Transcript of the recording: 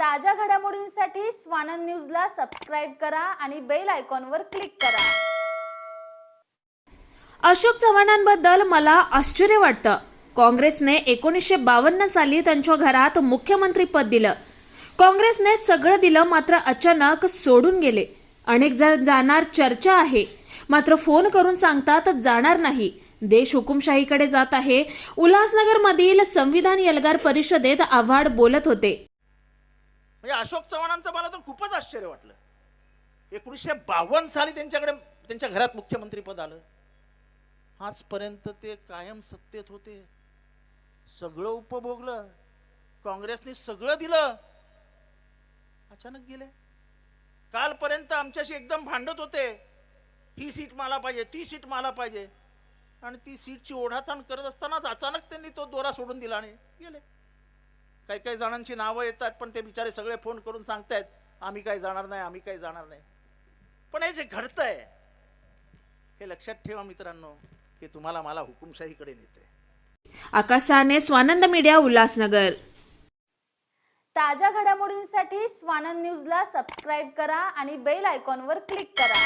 ताज्या घडामोडींसाठी स्वानंद न्यूजला सबस्क्राईब करा आणि बेल आयकॉनवर क्लिक करा. अशोक चव्हाणांबद्दल मला आश्चर्य वाटतं. काँग्रेसने एकोणीसशे बावन्न साली त्यांच्या घरात मुख्यमंत्रीपद दिलं. काँग्रेसने सगळं दिलं मात्र अचानक सोडून गेले. अनेक जण जाणार चर्चा आहे. मात्र फोन करून सांगतात जाणार नाही. देश हुकुमशाहीकडे जात आहे. उल्हासनगरमधील संविधान एल्गार परिषदेत आव्हाड बोलत होते. म्हणजे अशोक चव्हाणांचं मला तर खूपच आश्चर्य वाटलं. एकोणीसशे बावन्न साली त्यांच्याकडे त्यांच्या घरात मुख्यमंत्रीपद आलं. आजपर्यंत ते कायम सत्तेत होते. सगळं उपभोगलं. काँग्रेसने सगळं दिलं. अचानक गेले. कालपर्यंत आमच्याशी एकदम भांडत होते. ही सीट मला पाहिजे ती सीट मला पाहिजे. आणि ती सीटची ओढाताण करत असतानाच अचानक त्यांनी तो दोरा सोडून दिला आणि गेले. काही काही जणांची नावं येतात पण ते बिचारे सगळे फोन करून सांगतायत आम्ही काही जाणार नाही आम्ही काही जाणार नाही. पण हे जे घडतंय हे लक्षात ठेवा मित्रांनो की तुम्हाला मला हुकुमशाहीकडे नेते आकाशाने स्वानंद मीडिया उल्हासनगर. ताज्या घडामोडींसाठी स्वानंद न्यूजला सबस्क्राईब करा आणि बेल आयकॉनवर क्लिक करा.